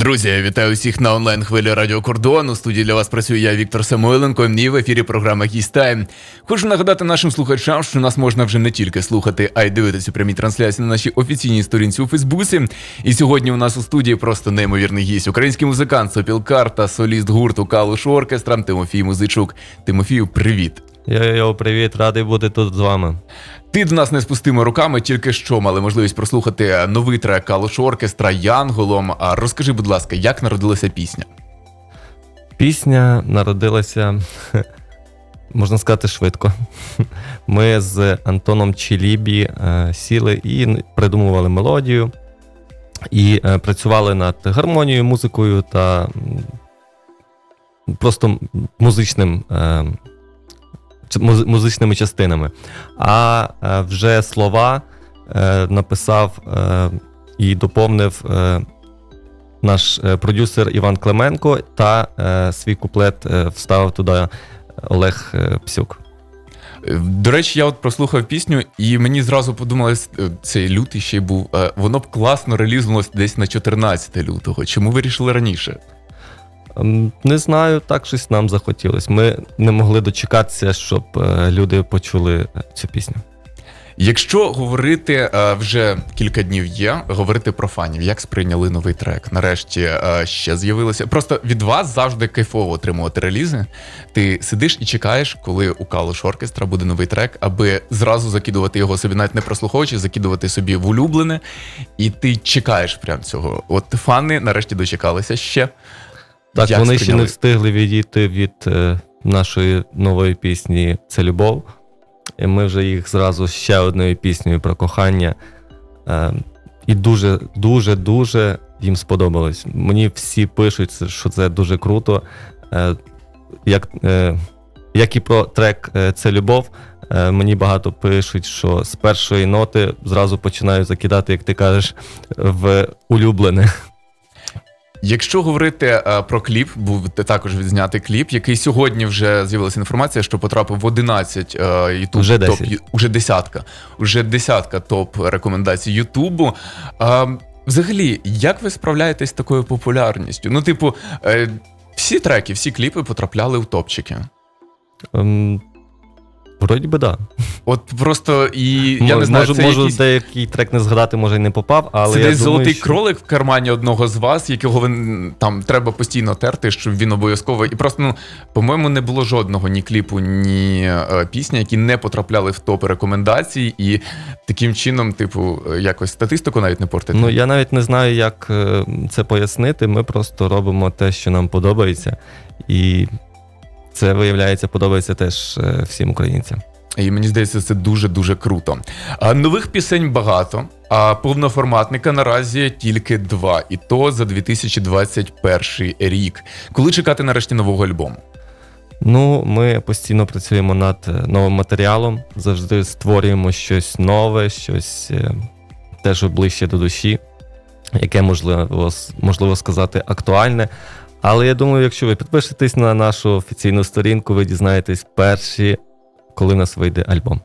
Друзі, вітаю усіх на онлайн хвилі Радіо Кордон. У студії для вас працюю я, Віктор Самойленко, і в ефірі програма «Гістайм». Хочу нагадати нашим слухачам, що нас можна вже не тільки слухати, а й дивитися прямі трансляції на нашій офіційній сторінці у Фейсбуці. І сьогодні у нас у студії просто неймовірний гість. Український музикант, сопілкар та соліст гурту Калуш Оркестра Тимофій Музичук. Тимофію, привіт! Йо-йо, привіт, радий бути тут з вами. Ти до нас не з пустими руками, тільки що мали можливість прослухати новий трек Калуш Оркестра Янголом. Розкажи, будь ласка, як народилася пісня? Пісня народилася, можна сказати, швидко. Ми з Антоном Чілібі е, сіли і придумували мелодію, і е, працювали над гармонією, музикою та просто музичним. Музичними частинами. А е, вже слова е, написав е, і доповнив наш продюсер Іван Клименко, та свій куплет вставив туди Олег Псюк. До речі, я от прослухав пісню, і мені зразу подумалось, цей лютий ще й був. Воно б класно релізнулось десь на 14 лютого. Чому вирішили раніше? Не знаю, так щось нам захотілось. Ми не могли дочекатися, щоб е, люди почули е, цю пісню. Якщо говорити е, вже кілька днів є, говорити про фанів, як сприйняли новий трек? Нарешті ще з'явилося. Просто від вас завжди кайфово отримувати релізи. Ти сидиш і чекаєш, коли у Калуш Оркестра буде новий трек, аби зразу закидувати його собі, навіть не прослуховуючи, закидувати собі в улюблене, і ти чекаєш прям цього. От фани нарешті дочекалися ще. Так, Як вони ще не сприйняли? встигли відійти від е, нашої нової пісні Це любов. І ми вже їх зразу ще одною піснею про кохання. Е, і дуже, дуже, дуже їм сподобалось. Мені всі пишуть, що це дуже круто. Е, як, е, як і про трек е, Це любов. е, Мені багато пишуть, що з першої ноти зразу починаю закидати, як ти кажеш, в улюблене. Якщо говорити е, про кліп, був також відзнятий кліп, який сьогодні вже з'явилася інформація, що потрапив в 11 е, YouTube Уже топ, уже десятка, уже десятка топ рекомендацій Ютубу. Е, взагалі, як ви справляєтесь з такою популярністю? Ну, типу, е, всі треки, всі кліпи потрапляли в топчики. Вроді би, да. От просто і я не знаю, можу, це можу якийсь... деякий трек не згадати, може, і не попав, але Це я десь думаю, золотий що... кролик в кармані одного з вас, якого ви там треба постійно терти, щоб він обов'язково. І просто, ну, по-моєму, не було жодного ні кліпу, ні е, пісні, які не потрапляли в топ рекомендацій, і таким чином, типу, якось статистику навіть не портити. Ну, я навіть не знаю, як е, це пояснити. Ми просто робимо те, що нам подобається, і це, виявляється, подобається теж е, всім українцям. І мені здається, це дуже дуже круто. А нових пісень багато, а повноформатника наразі тільки два, і то за 2021 рік. Коли чекати нарешті нового альбому? Ну, ми постійно працюємо над е, новим матеріалом, завжди створюємо щось нове, щось е, теж ближче до душі, яке можливо, можливо сказати актуальне. Але я думаю, якщо ви підпишетесь на нашу офіційну сторінку, ви дізнаєтесь перші, коли в нас вийде альбом.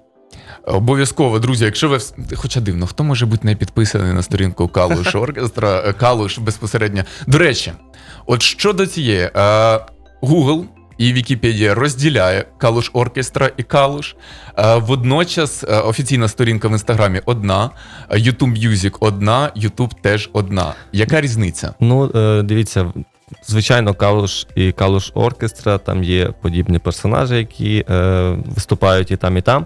Обов'язково, друзі, якщо ви хоча дивно, хто може бути не підписаний на сторінку Калуш Оркестра, е, Калуш безпосередньо. До речі, от щодо цієї, е, Google і Вікіпедія розділяє Калуш Оркестра і Калуш. Е, Водночас офіційна сторінка в інстаграмі одна, YouTube Music одна, YouTube теж одна. Яка різниця? Ну, дивіться, звичайно, Калуш і Калуш Оркестра, там є подібні персонажі, які е, виступають і там, і там.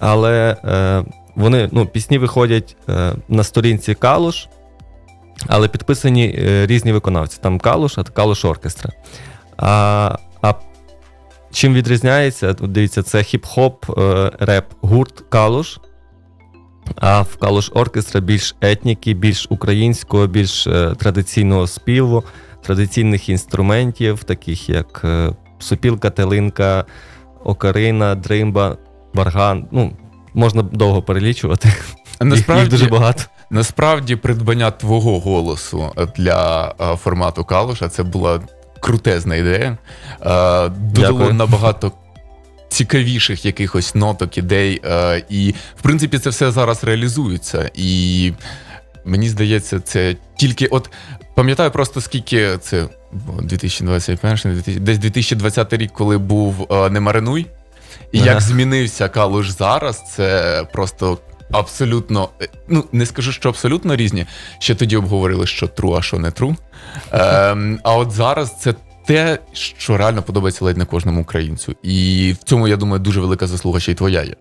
Але е, вони, ну, пісні виходять е, на сторінці Калуш, але підписані е, різні виконавці. Там Калуш, а Калуш Оркестра. А, а чим відрізняється? Дивіться, це хіп-хоп, е, реп гурт Калуш. А в Калуш Оркестра більш етніки, більш українського, більш е, традиційного співу, традиційних інструментів, таких як е, супілка, телинка, окарина, дримба, барган. Ну, можна довго перелічувати. Їх- Їх дуже багато. насправді придбання твого голосу для е, формату Калуша це була крутезна ідея. Е, Додало Дякую. набагато цікавіших якихось ноток, ідей. І, в принципі, це все зараз реалізується. І Мені здається, це тільки от пам'ятаю просто скільки це було 2021, 2000, десь 2020 рік, коли був е, не маринуй. І Ага. як змінився Калуш зараз, це просто абсолютно. е, Ну, не скажу, що абсолютно різні. Ще тоді обговорили, що тру, а що не тру. Ем, а от зараз це те, що реально подобається ледь не кожному українцю. І в цьому, я думаю, дуже велика заслуга ще й твоя є.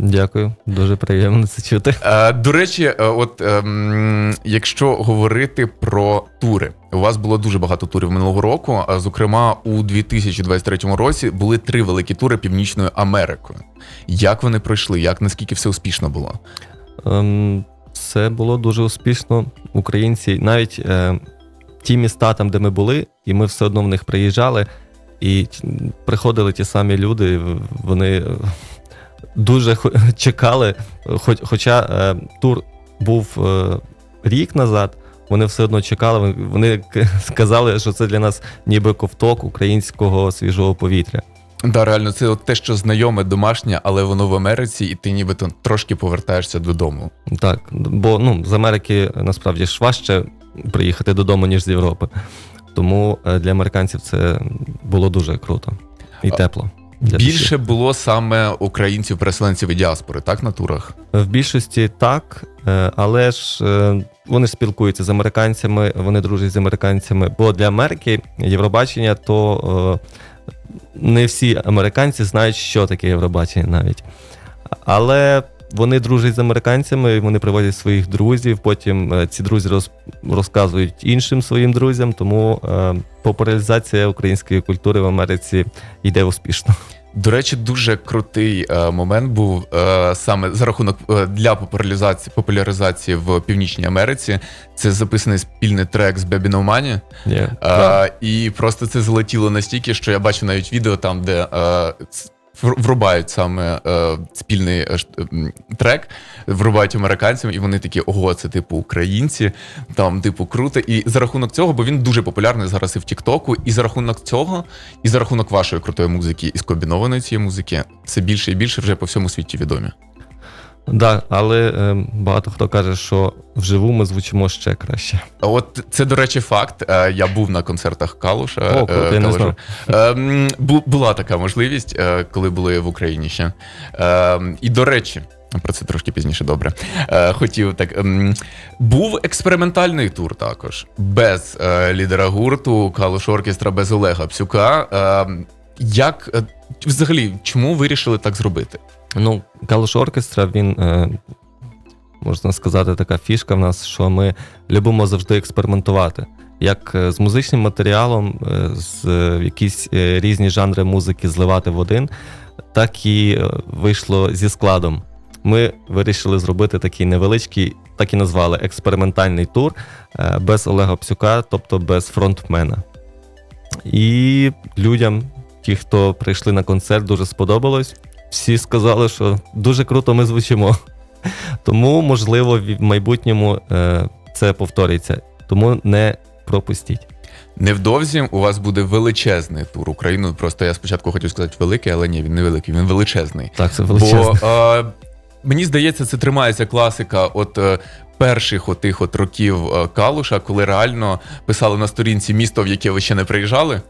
Дякую, дуже приємно це чути. Е, до речі, е, от ем, якщо говорити про тури, у вас було дуже багато турів минулого року. Зокрема, у 2023 році були три великі тури Північною Америкою. Як вони пройшли? Як наскільки все успішно було? Ем, Це було дуже успішно. Українці, навіть е, ті міста, там, де ми були, і ми все одно в них приїжджали, і приходили ті самі люди, вони дуже чекали. Хоч, хоча е, тур був е, рік назад, вони все одно чекали. Вони- сказали, що це для нас ніби ковток українського свіжого повітря. Да, реально, це от те, що знайоме, домашнє, але воно в Америці, і ти нібито трошки повертаєшся додому. Так, бо ну, з Америки насправді ж важче приїхати додому, ніж з Європи. Тому е, для американців це було дуже круто і А, тепло. Для душі. Більше було саме українців, переселенців і діаспори, так, на турах? В більшості так, е, але ж е, вони ж спілкуються з американцями, вони дружать з американцями. Бо для Америки Євробачення то е, не всі американці знають, що таке Євробачення навіть. Але вони дружать з американцями, вони приводять своїх друзів. Потім е, ці друзі роз, розказують іншим своїм друзям. Тому е, популяризація української культури в Америці йде успішно. До речі, дуже крутий е, момент був саме за рахунок для популяризації популяризації в Північній Америці. Це записаний спільний трек з Baby No. Е, і просто це залетіло настільки, що я бачу навіть відео там, де врубають саме е, спільний е, трек, врубають американцям, і вони такі, ого, це типу українці, там, типу, круто. І за рахунок цього, бо він дуже популярний зараз і в Тіктоку, і за рахунок цього, і за рахунок вашої крутої музики, і скомбінованої цієї музики, це більше і більше вже по всьому світі відомі. Да, але е, багато хто каже, що вживу ми звучимо ще краще. От це, до речі, факт. Е, Я був на концертах Калуша. О, круто, е, я не Калуша. знав. Ем, бу- Була така можливість, е, коли були в Україні ще. Ем, І до речі. Про це трошки пізніше добре. Е, хотів так. ем, був експериментальний тур також, без е, лідера гурту, Калуш Оркестра, без Олега Псюка. Ем, як е, взагалі, чому вирішили так зробити? Ну, Калуш Оркестра, він, е, можна сказати, така фішка в нас, що ми любимо завжди експериментувати. Як е, з музичним матеріалом, е, з якісь різні жанри музики зливати в один, так і вийшло зі складом. Ми вирішили зробити такий невеличкий, так і назвали експериментальний тур без Олега Псюка, тобто без фронтмена. І людям, ті, хто прийшли на концерт, дуже сподобалось. Всі сказали, що дуже круто ми звучимо. Тому, можливо, в майбутньому е, це повториться. Тому не пропустіть. Невдовзі у вас буде величезний тур Україну. Просто я спочатку хотів сказати великий, але ні, він не великий, він величезний. Так, це величезно. Бо е, мені здається, це тримається класика от е, перших отих от років е, Калуша, коли реально писали на сторінці місто, в яке ви ще не приїжджали.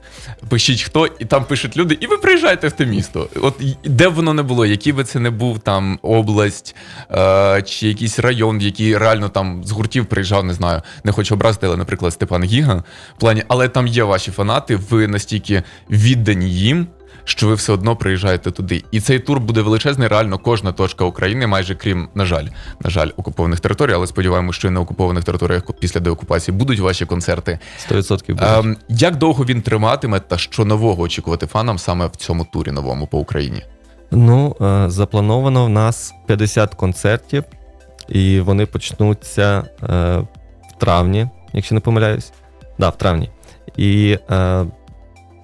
Пишіть хто, і там пишуть люди, і ви приїжджаєте в те місто. От де б воно не було, який би це не був там область е, чи якийсь район, в який реально там з гуртів приїжджав, не знаю, не хочу образити, але, наприклад, Степан Гіга в плані, але там є ваші фанати, ви настільки віддані їм що ви все одно приїжджаєте туди. І цей тур буде величезний. Реально, кожна точка України, майже крім, на жаль, на жаль, окупованих територій, але сподіваємося, що і на окупованих територіях після деокупації будуть ваші концерти. 100% буде. Ем, як довго він триматиме, та що нового очікувати фанам саме в цьому турі новому по Україні? Ну, е, заплановано в нас 50 концертів, і вони почнуться е, в травні, якщо не помиляюсь. Да, в травні. І е,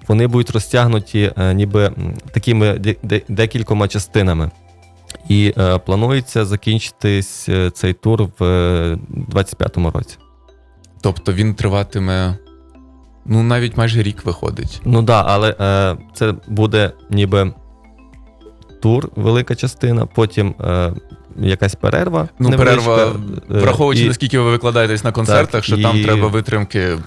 вони будуть розтягнуті е, ніби такими де- де- декількома частинами. І е, планується закінчитись е, цей тур в е, 25-му році. Тобто він триватиме. Ну, навіть майже рік виходить. Ну так, да, але е, це буде ніби тур, велика частина, потім е, якась перерва. Ну, невеличка, перерва, враховуючи, і наскільки ви викладаєтесь на концертах, що там треба витримки.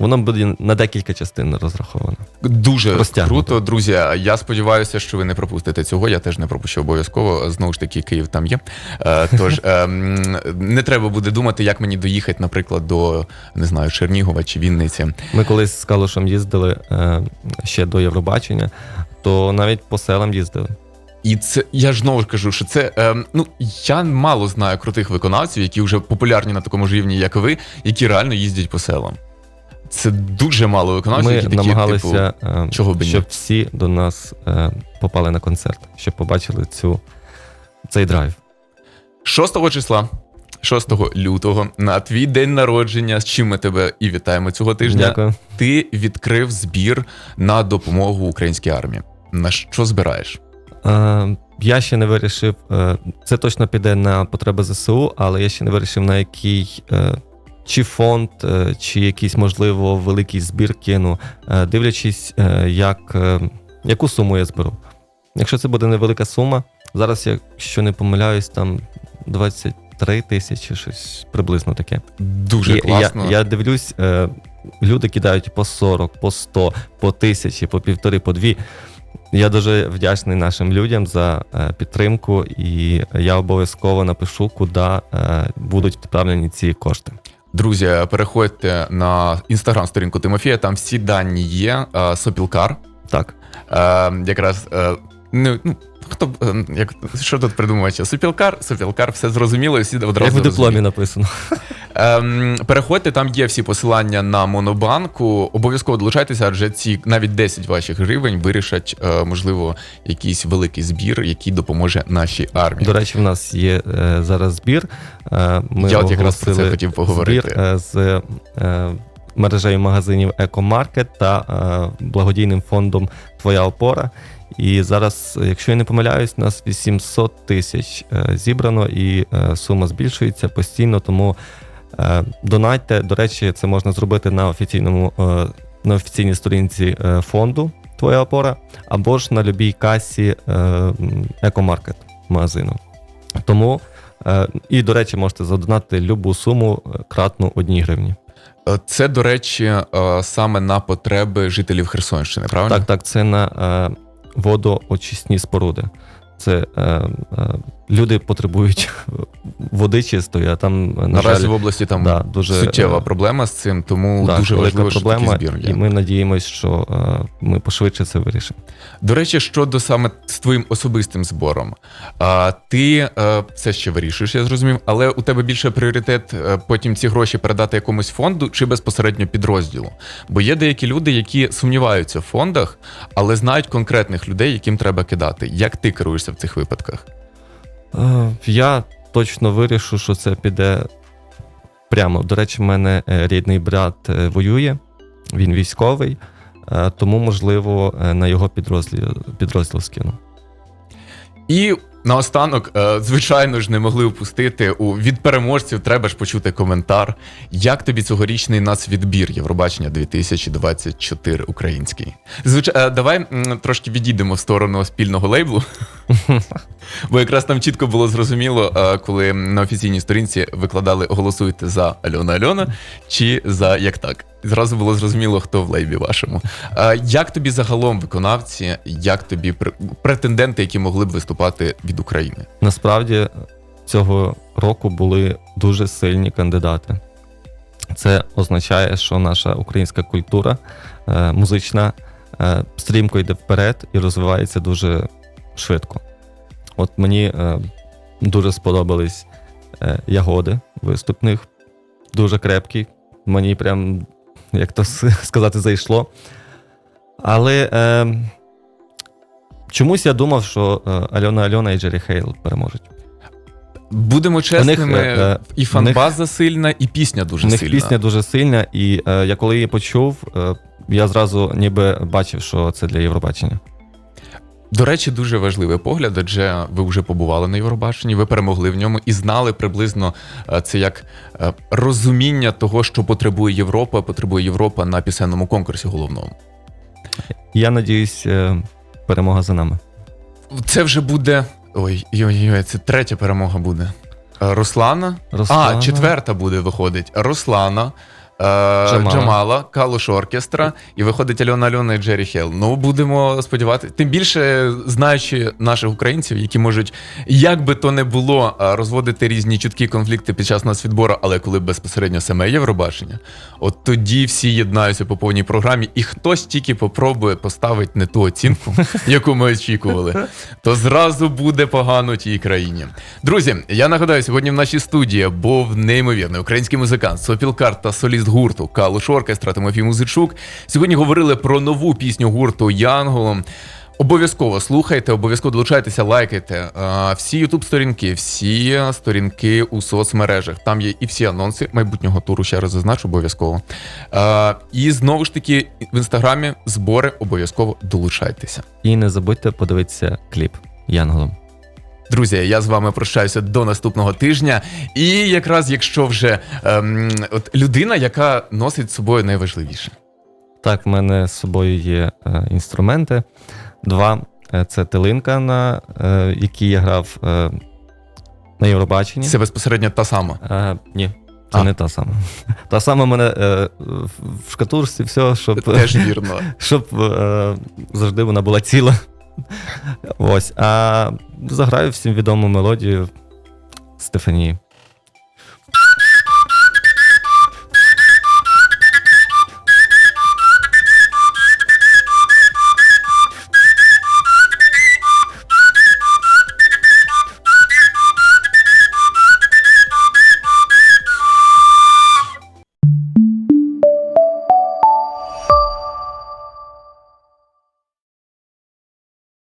Воно буде на декілька частин розраховано. Дуже Розтягнуто. круто, друзі. Я сподіваюся, що ви не пропустите цього. Я теж не пропущу обов'язково. Знову ж таки, Київ там є. Е, Тож ем, не треба буде думати, як мені доїхати, наприклад, до не знаю, Чернігова чи Вінниці. Ми колись з Калушем їздили е, ще до Євробачення, то навіть по селам їздили. І це я ж знову ж кажу, що це ем, ну я мало знаю крутих виконавців, які вже популярні на такому ж рівні, як ви, які реально їздять по селам. Це дуже мало виконавців, Ми які такі, типу, намагалися, е, чого б щоб всі до нас е, попали на концерт, щоб побачили цю, цей драйв. 6 числа, 6 лютого, на твій день народження, з чим ми тебе і вітаємо цього тижня. Дякую. Ти відкрив збір на допомогу українській армії. На що збираєш? Е, я ще не вирішив, е, це точно піде на потреби ЗСУ, але я ще не вирішив, на який чи фонд, е, чи якийсь, можливо, великий збір кину, е, дивлячись, е, як, яку суму я зберу. Якщо це буде невелика сума, зараз, якщо не помиляюсь, там 23 тисячі, щось приблизно таке. Дуже І класно. Я, я дивлюсь, люди кидають по 40, по 100, по тисячі, по півтори, по дві. Я дуже вдячний нашим людям за підтримку, і я обов'язково напишу, куди будуть відправлені ці кошти. Друзі, переходьте на інстаграм-сторінку Тимофія, там всі дані є. Е, Сопілкар. Так, Е, якраз е, ну, ну, хто е, як що тут придумувати? Сопілкар, Сопілкар, все зрозуміло, і всі одразу як в дипломі написано. Ем, переходьте, там є всі посилання на монобанку. Обов'язково долучайтеся, адже ці навіть 10 ваших гривень вирішать, е, можливо, якийсь великий збір, який допоможе нашій армії. До речі, в нас є е, зараз збір. Е, ми Я от якраз про це хотів поговорити. Збір е, з е, мережею магазинів Екомаркет та е, благодійним фондом Твоя опора. І зараз, якщо я не помиляюсь, у нас 800 тисяч е, зібрано, і е, сума збільшується постійно. Тому донатьте. До речі, це можна зробити на офіційному на офіційній сторінці фонду Твоя опора, або ж на любій касі Екомаркет магазину. Тому, і, до речі, можете задонати любу суму кратну одній гривні. Е, Це, до речі, е, саме на потреби жителів Херсонщини, правильно? Так, так, це на е, водоочисні споруди. Це люди потребують води чистої, а там, на Наразі жаль, в області там да, дуже суттєва е, проблема з цим, тому да, дуже що проблема, збір є. і ми надіємось, що е, ми пошвидше це вирішимо. До речі, щодо саме з твоїм особистим збором, а, ти це ще вирішуєш, я зрозумів, але у тебе більше пріоритет е, потім ці гроші передати якомусь фонду чи безпосередньо підрозділу. Бо є деякі люди, які сумніваються в фондах, але знають конкретних людей, яким треба кидати. Як ти керуєшся в цих випадках? Я точно вирішу, що це піде прямо. До речі, в мене е, рідний брат е, воює, він військовий, е, тому, можливо, на його підрозділ, підрозділ скину. І наостанок, звичайно ж, не могли впустити від переможців. Треба ж почути коментар. Як тобі цьогорічний нацвідбір Євробачення 2024 український? Звичайно, давай трошки відійдемо в сторону спільного лейблу. Бо якраз там чітко було зрозуміло, е, коли на офіційній сторінці викладали голосуйте за Альона Альона чи за як так. Зразу було зрозуміло, хто в лейбі вашому. Е, Як тобі загалом виконавці, як тобі претенденти, які могли б виступати від України? Насправді цього року були дуже сильні кандидати. Це означає, що наша українська культура е, музична стрімко йде вперед і розвивається дуже швидко. От мені е, дуже сподобались е, ягоди виступних, дуже крепкі. Мені прям, як то сказати, зайшло. Але е, чомусь я думав, що е, Альона Альона і Джері Хейл переможуть. Будемо чесними, е, е, і фанбаза сильна, і пісня дуже У них сильна. пісня дуже сильна, і е, я коли її почув, е, я зразу ніби бачив, що це для Євробачення. До речі, дуже важливий погляд, адже ви вже побували на Євробаченні, ви перемогли в ньому і знали приблизно е, це як е, розуміння того, що потребує Європа, потребує Європа на пісенному конкурсі головному. Я надіюсь, е, перемога за нами. Це вже буде Ой, ой, ой, це третя перемога буде. Руслана. Руслана. А, четверта буде, виходить. Руслана. Е, Джамала. Джамала, Калуш Оркестра, і виходить Альона Альона і Джері Хелл. Ну, будемо сподіватися. Тим більше, знаючи наших українців, які можуть, як би то не було, е, розводити різні чуткі конфлікти під час нацвідбору, але коли безпосередньо саме Євробачення, от тоді всі єднаються по повній програмі, і хтось тільки попробує поставити не ту оцінку, яку ми очікували, то зразу буде погано тій країні. Друзі, я нагадаю, сьогодні в нашій студії був неймовірний український музикант, сопілкар та соліст гурту Калуш Оркестра Тимофій Музичук. Сьогодні говорили про нову пісню гурту Янголом. Обов'язково слухайте, обов'язково долучайтеся, лайкайте. Всі ютуб сторінки, всі сторінки у соцмережах. Там є і всі анонси майбутнього туру. Ще раз зазначу обов'язково. І знову ж таки в інстаграмі збори обов'язково долучайтеся. І не забудьте подивитися кліп Янголом. Друзі, я з вами прощаюся до наступного тижня. І якраз якщо вже ем, от людина, яка носить з собою найважливіше. Так, в мене з собою є е, інструменти. Два Е, це тилинка, на е, якій я грав е, на Євробаченні. Це безпосередньо та сама. Е, ні, це А. не та сама. Та сама в мене е, в- в шкатурці, все, щоб, Теж вірно. щоб е, завжди вона була ціла. Ось. А заграю всім відому мелодію Стефанії.